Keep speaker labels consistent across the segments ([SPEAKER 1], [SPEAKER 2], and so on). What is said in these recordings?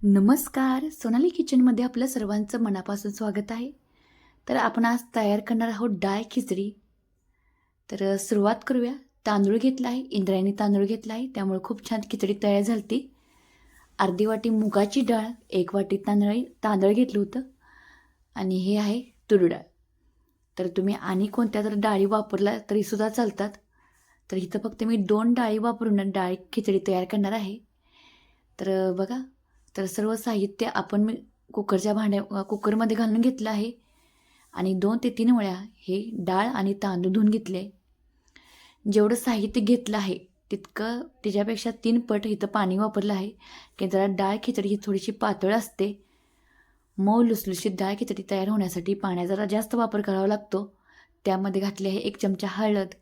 [SPEAKER 1] नमस्कार. सोनाली किचनमध्ये आपलं सर्वांचं मनापासून स्वागत आहे. तर आपण आज तयार करणार आहोत डाळ खिचडी. तर सुरुवात करूया. तांदूळ घेतला आहे इंद्रायणी तांदूळ घेतला आहे त्यामुळे खूप छान खिचडी तयार झाली अर्धी वाटी मुगाची डाळ एक वाटी तांदळ तांदळ घेतलं होतं. आणि हे आहे तुर डाळ तर तुम्ही आणि कोणत्या तर डाळी वापरल्या तरीसुद्धा चालतात. तर इथं फक्त मी दोन डाळी वापरून डाळ खिचडी तयार करणार आहे. तर बघा तर सर्व साहित्य आपण मी कुकरच्या भांड्या कुकरमध्ये घालून घेतलं आहे. आणि दोन ते तीन वेळा हे डाळ आणि तांदूळ धुवून घेतले. जेवढं साहित्य घेतलं आहे तितकं त्याच्यापेक्षा तीन पट इथं पाणी वापरलं आहे. की जरा डाळ खिचडी ही थोडीशी पातळ असते. मऊ लुसलुशीत डाळ खिचडी तयार होण्यासाठी पाण्याचा जरा जास्त वापर करावा लागतो. त्यामध्ये घातले आहे एक चमचा हळद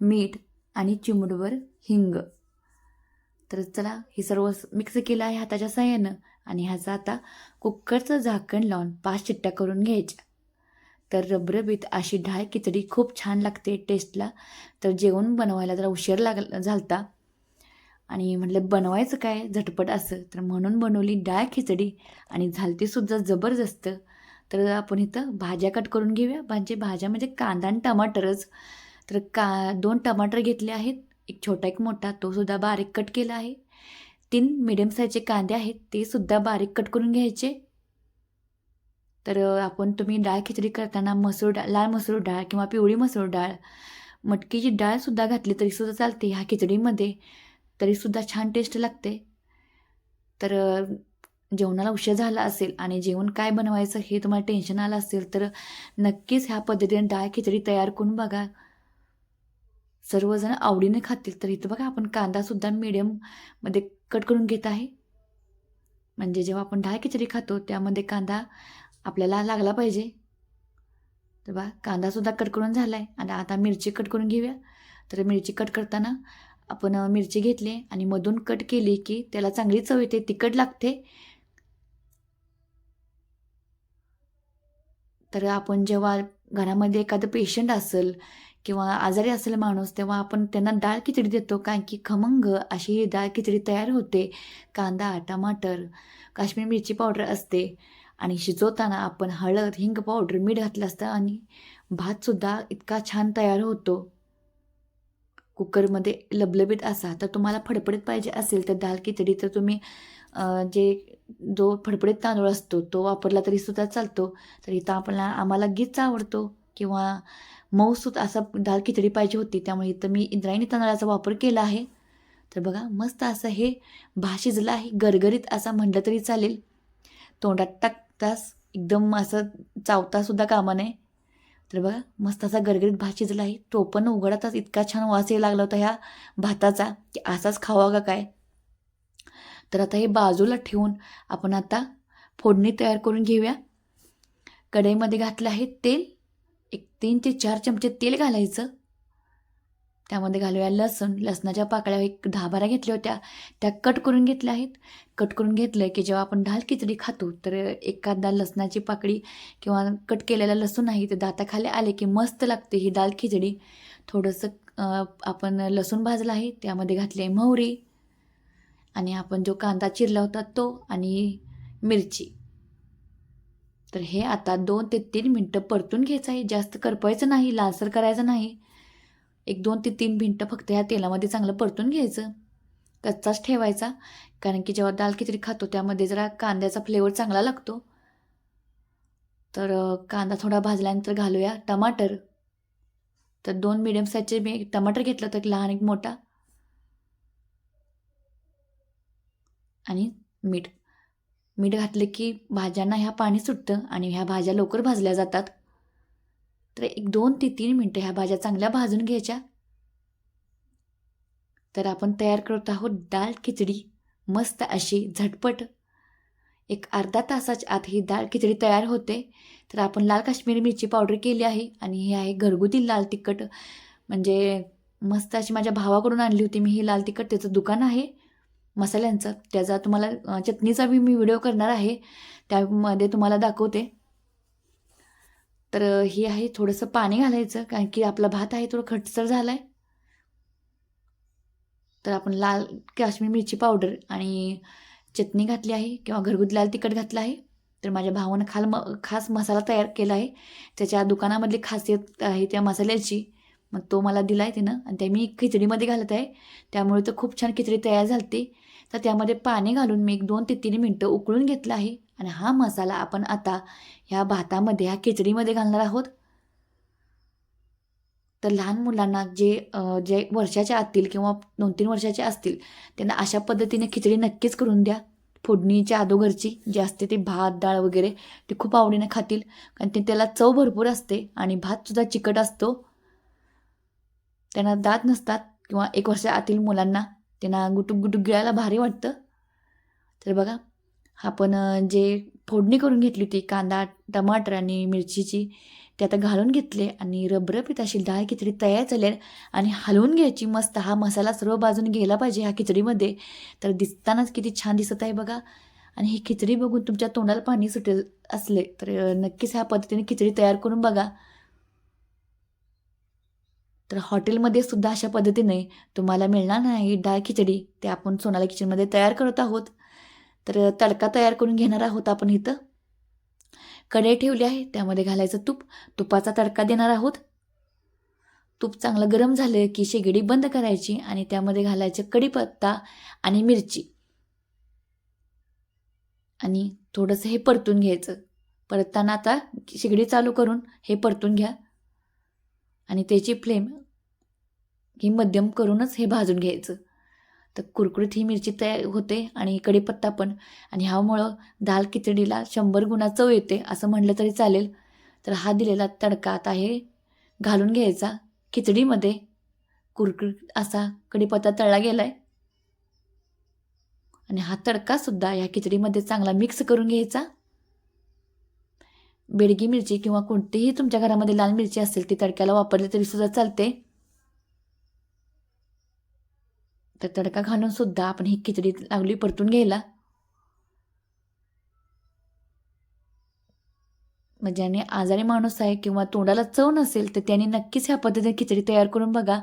[SPEAKER 1] मीठ आणि चिमूटभर हिंग. तर चला हे सर्व मिक्स केलं आहे हाताच्या साह्यानं आणि ह्याचं आता कुकरचं झाकण लावून पाच चिट्ट्या करून घ्यायच्या. तर रबरबीत अशी डाळ खिचडी खूप छान लागते टेस्टला तर जेवण बनवायला जरा उशीर लाग झालता. आणि म्हटलं बनवायचं काय? झटपट असं. तर म्हणून बनवली डाळ खिचडी आणि झालतीसुद्धा जबरदस्त. तर आपण इथं भाज्या कट करून घेऊया. म्हणजे भाज्या म्हणजे कांदा आणि टमाटरच. तर का दोन टमाटर घेतले आहेत. एक छोटा एक मोठा तो सुद्धा बारीक कट केला आहे. तीन मिडियम साईजचे कांदे आहेत ते सुद्धा बारीक कट करून घ्यायचे. तर आपण तुम्ही डाळ खिचडी करताना मसूर डाळ लाल मसूर डाळ किंवा पिवळी मसूर डाळ मटकीची डाळसुद्धा घातली तरीसुद्धा चालते ह्या खिचडीमध्ये. तरीसुद्धा छान टेस्ट लागते. तर जेवणाला उशीर झाला असेल आणि जेवण काय बनवायचं हे तुम्हाला टेन्शन आलं असेल तर नक्कीच ह्या पद्धतीने डाळ खिचडी तयार करून बघा. सर्वजण आवडीने खातील. तर इथं बघा आपण कांदासुद्धा मीडियममध्ये कट करून घेत आहे. म्हणजे जेव्हा आपण डाळ खिचडी खातो त्यामध्ये कांदा आपल्याला लागला पाहिजे. तर बा कांदासुद्धा कट करून झाला आहे आणि आता मिरची कट करून घेऊया. तर मिरची कट करताना आपण मिरची घेतली आणि मधून कट केली की त्याला चांगली चव येते तिखट लागते. तर आपण जेव्हा घरामध्ये एखादं पेशंट असेल किंवा आजारी असेल माणूस तेव्हा आपण त्यांना डाळ खिचडी देतो. कारण की खमंग अशी ही डाळ खिचडी तयार होते. कांदा टमाटर काश्मीर मिरची पावडर असते. आणि शिजवताना आपण हळद हिंग पावडर मीठ घातलं असतं आणि भातसुद्धा इतका छान तयार होतो. कुकरमध्ये लबलबीत असा तर तुम्हाला फडफडीत पाहिजे असेल तर डाळ खिचडी तर तुम्ही जे जो फडफडीत तांदूळ असतो तो वापरला तरी सुद्धा चालतो. तर इथं आपल्याला आम्हाला गीच आवडतो किंवा मऊसूत असा दाल खिचडी पाहिजे होती त्यामुळे इथं मी इंद्रायणी तांदळाचा वापर केला आहे. तर बघा मस्त असं हे भात शिजलं आहे गरगरीत असा म्हटलं तरी चालेल. तोंडात टाकताच एकदम असं चावतासुद्धा कामा नये. तर बघा मस्त असा गरगरीत भात शिजला आहे. तो पण उघडताच इतका छान वास यायला लागला होता ह्या भाताचा की असाच खावा का काय? तर आता हे बाजूला ठेवून आपण आता फोडणी तयार करून घेऊया. कढईमध्ये घातलं आहे तेल. एक तीन ते चार चमचे तेल घालायचं. त्यामध्ये घालूया लसूण. लसणाच्या पाकळ्या एक दहा बारा घेतल्या होत्या. त्या कट करून घेतल्या आहेत. कट करून घेतलं की जेव्हा आपण ढाल खिचडी खातो तर एखादा लसणाची पाकळी किंवा कट केलेला लसूण आहे ते दाताखाली आले की मस्त लागते ही दाल खिचडी. थोडंसं आपण लसूण भाजला आहे त्यामध्ये घातली आहे मोहरी. आणि आपण जो कांदा चिरला होता तो आणि मिरची. तर हे आता दोन ते तीन मिनटं परतून घ्यायचं आहे. जास्त करपायचं नाही लालसर करायचं नाही. एक दोन ते तीन मिनटं फक्त ह्या तेलामध्ये चांगलं परतून घ्यायचं. कच्चाच ठेवायचा. कारण की जेव्हा दाल खिचडी खातो त्यामध्ये जरा कांद्याचा फ्लेवर चांगला लागतो. तर कांदा थोडा भाजल्यानंतर घालूया टमाटर. तर दोन मिडियम साईजचे मी एक टमाटर घेतलं तर एक लहान एक मोठा. आणि मीठ. मीठ घातलं की भाज्यांना ह्या पाणी सुटतं आणि ह्या भाज्या लवकर भाजल्या जातात. तर एक दोन ते तीन मिनटं ह्या भाज्या चांगल्या भाजून घ्यायच्या. तर आपण तयार करत आहोत डाळ खिचडी. मस्त अशी झटपट. एक अर्धा तासाच्या आत ही डाळ खिचडी तयार होते. तर आपण लाल काश्मीरी मिरची पावडर केली आहे आणि ही आहे घरगुती लाल तिखट. म्हणजे मस्त अशी माझ्या भावाकडून आणली होती मी ही लाल तिखट. त्याचं दुकान आहे. मसाल्यांचं. त्याचा तुम्हाला चटणीचा बी मी व्हिडिओ करणार आहे. त्यामध्ये तुम्हाला दाखवते. तर हे आहे थोडंसं पाणी घालायचं कारण की आपला भात आहे थोडं खटसर झाला आहे तर आपण लाल काश्मीर मिरची पावडर आणि चटणी घातली आहे किंवा घरगुती लाल तिखट घातलं आहे. तर माझ्या भावानं खाल म खास मसाला तयार केला आहे. त्याच्या दुकानामधली खासियत आहे त्या मसाल्याची. मग तो मला दिला आहे तिनं आणि ते मी खिचडीमध्ये घालत आहे. त्यामुळे तर खूप छान खिचडी तयार झाली तर त्यामध्ये पाणी घालून मी एक दोन ते तीन मिनटं उकळून घेतलं आहे. आणि हा मसाला आपण आता ह्या भातामध्ये ह्या खिचडीमध्ये घालणार आहोत. तर लहान मुलांना जे जे वर्षाच्या आतील किंवा दोन तीन वर्षाचे असतील त्यांना अशा पद्धतीने खिचडी नक्कीच करून द्या. फोडणीच्या अदोघरची जी असते ती भात डाळ वगैरे ते खूप आवडीने खातील. कारण ते त्याला चव भरपूर असते आणि भातसुद्धा चिकट असतो. त्यांना दात नसतात किंवा एक वर्षा आतील मुलांना त्यांना गुटुक गुटुक गिळायला भारी वाटतं. तर बघा आपण जे फोडणी करून घेतली होती कांदा टमाटर आणि मिरचीची ते आता घालून घेतले आणि रबरबीत अशी डाळ खिचडी तयार झाली आणि हलवून घ्यायची मस्त. हा मसाला सर्व बाजूने गेला पाहिजे ह्या खिचडीमध्ये. तर दिसतानाच किती छान दिसत आहे बघा. आणि ही खिचडी बघून तुमच्या तोंडाला पाणी सुटेल असले तर नक्कीच ह्या पद्धतीने खिचडी तयार करून बघा. तर हॉटेलमध्ये सुद्धा अशा पद्धतीने तुम्हाला मिळणार नाही डाळ खिचडी. ते आपण सोनाली किचनमध्ये तयार करत आहोत. तर तडका तयार करून घेणार आहोत आपण इथं. कढई ठेवली आहे त्यामध्ये घालायचं तूप. तुपाचा तडका देणार आहोत. तूप चांगलं गरम झालं की शेगडी बंद करायची आणि त्यामध्ये घालायचं कढीपत्ता आणि मिरची. आणि थोडंसं हे परतून घ्यायचं. परतताना आता शेगडी चालू करून हे परतून घ्या. आणि त्याची फ्लेम ही मध्यम करूनच हे भाजून घ्यायचं. तर कुरकुरीत ही मिरची तयार होते आणि कढीपत्ता पण. आणि ह्यामुळं दाल खिचडीला शंभर गुणा चव येते असं म्हटलं तरी चालेल. तर हा दिलेला तडका आता हे घालून घ्यायचा. खिचडीमध्ये कुरकुरीत असा कढीपत्ता तळला गेला आहे आणि हा तडकासुद्धा ह्या खिचडीमध्ये चांगला मिक्स करून घ्यायचा. बेडगी मिरची किंवा कोणतीही तुमच्या घरामध्ये लाल मिरची असेल ती तडक्याला वापरली तरी सुद्धा चालते. तर तडका घालून सुद्धा आपण ही खिचडी लागली परतून घ्यायला. म्हणजे ज्याने आजारी माणूस आहे किंवा तोंडाला चव नसेल तर त्याने नक्कीच ह्या पद्धतीने खिचडी तयार करून बघा.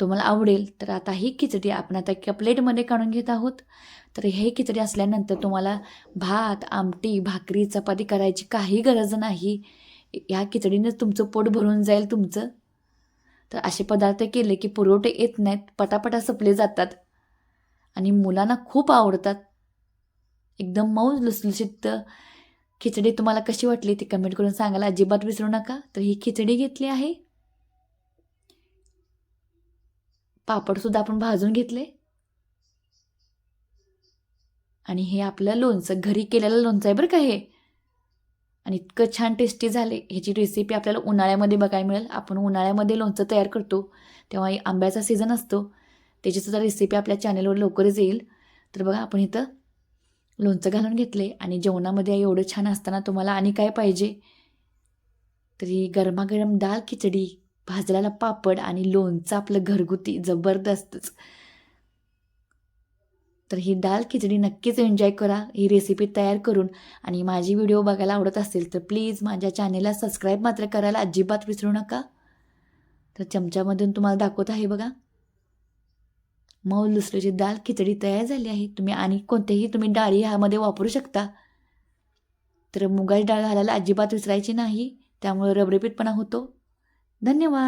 [SPEAKER 1] तुम्हाला आवडेल तर आता ही खिचडी आपण आता एका प्लेटमध्ये काढून घेत आहोत. तर हे खिचडी असल्यानंतर तुम्हाला भात आमटी भाकरी चपाती करायची काही गरज नाही. ह्या खिचडीनंच तुमचं पोट भरून जाईल तुमचं. तर असे पदार्थ केले की पुरवठे येत नाहीत पटापटा सपले जातात आणि मुलांना खूप आवडतात. एकदम मऊ लुसलुशीत खिचडी तुम्हाला कशी वाटली ती कमेंट करून सांगायला अजिबात विसरू नका. तर ही खिचडी घेतली आहे. पापडसुद्धा आपण भाजून घेतले. आणि हे आपलं लोणचं घरी केलेलं लोणचं आहे बरं का हे. आणि इतकं छान टेस्टी झाले. ह्याची रेसिपी आपल्याला उन्हाळ्यामध्ये बघायला मिळेल. आपण उन्हाळ्यामध्ये लोणचं तयार करतो. तेव्हा आंब्याचा सीझन असतो. त्याचीसुद्धा रेसिपी आपल्या चॅनलवर लवकरच येईल. तर बघा आपण इथं लोणचं घालून घेतले. आणि जेवणामध्ये एवढं छान असताना तुम्हाला आणि काय पाहिजे? तरी गरमागरम दाल खिचडी भाजलेला पापड आणि लोणचं आपलं घरगुती जबरदस्तच. तर ही दाल खिचडी नक्कीच एन्जॉय करा. ही रेसिपी तयार करून आणि माझी व्हिडिओ बघायला आवडत असेल तर प्लीज माझ्या चॅनेलला सबस्क्राईब मात्र करायला अजिबात विसरू नका. तर चमच्यामधून तुम्हाला दाखवत आहे बघा. मऊ लुसल्याची दाल खिचडी तयार झाली आहे. तुम्ही आणि कोणतेही तुम्ही डाळी ह्यामध्ये वापरू शकता. तर मुगाची डाळ घालायला अजिबात विसरायची नाही. त्यामुळे रबरबीतपणा होतो. धन्यवाद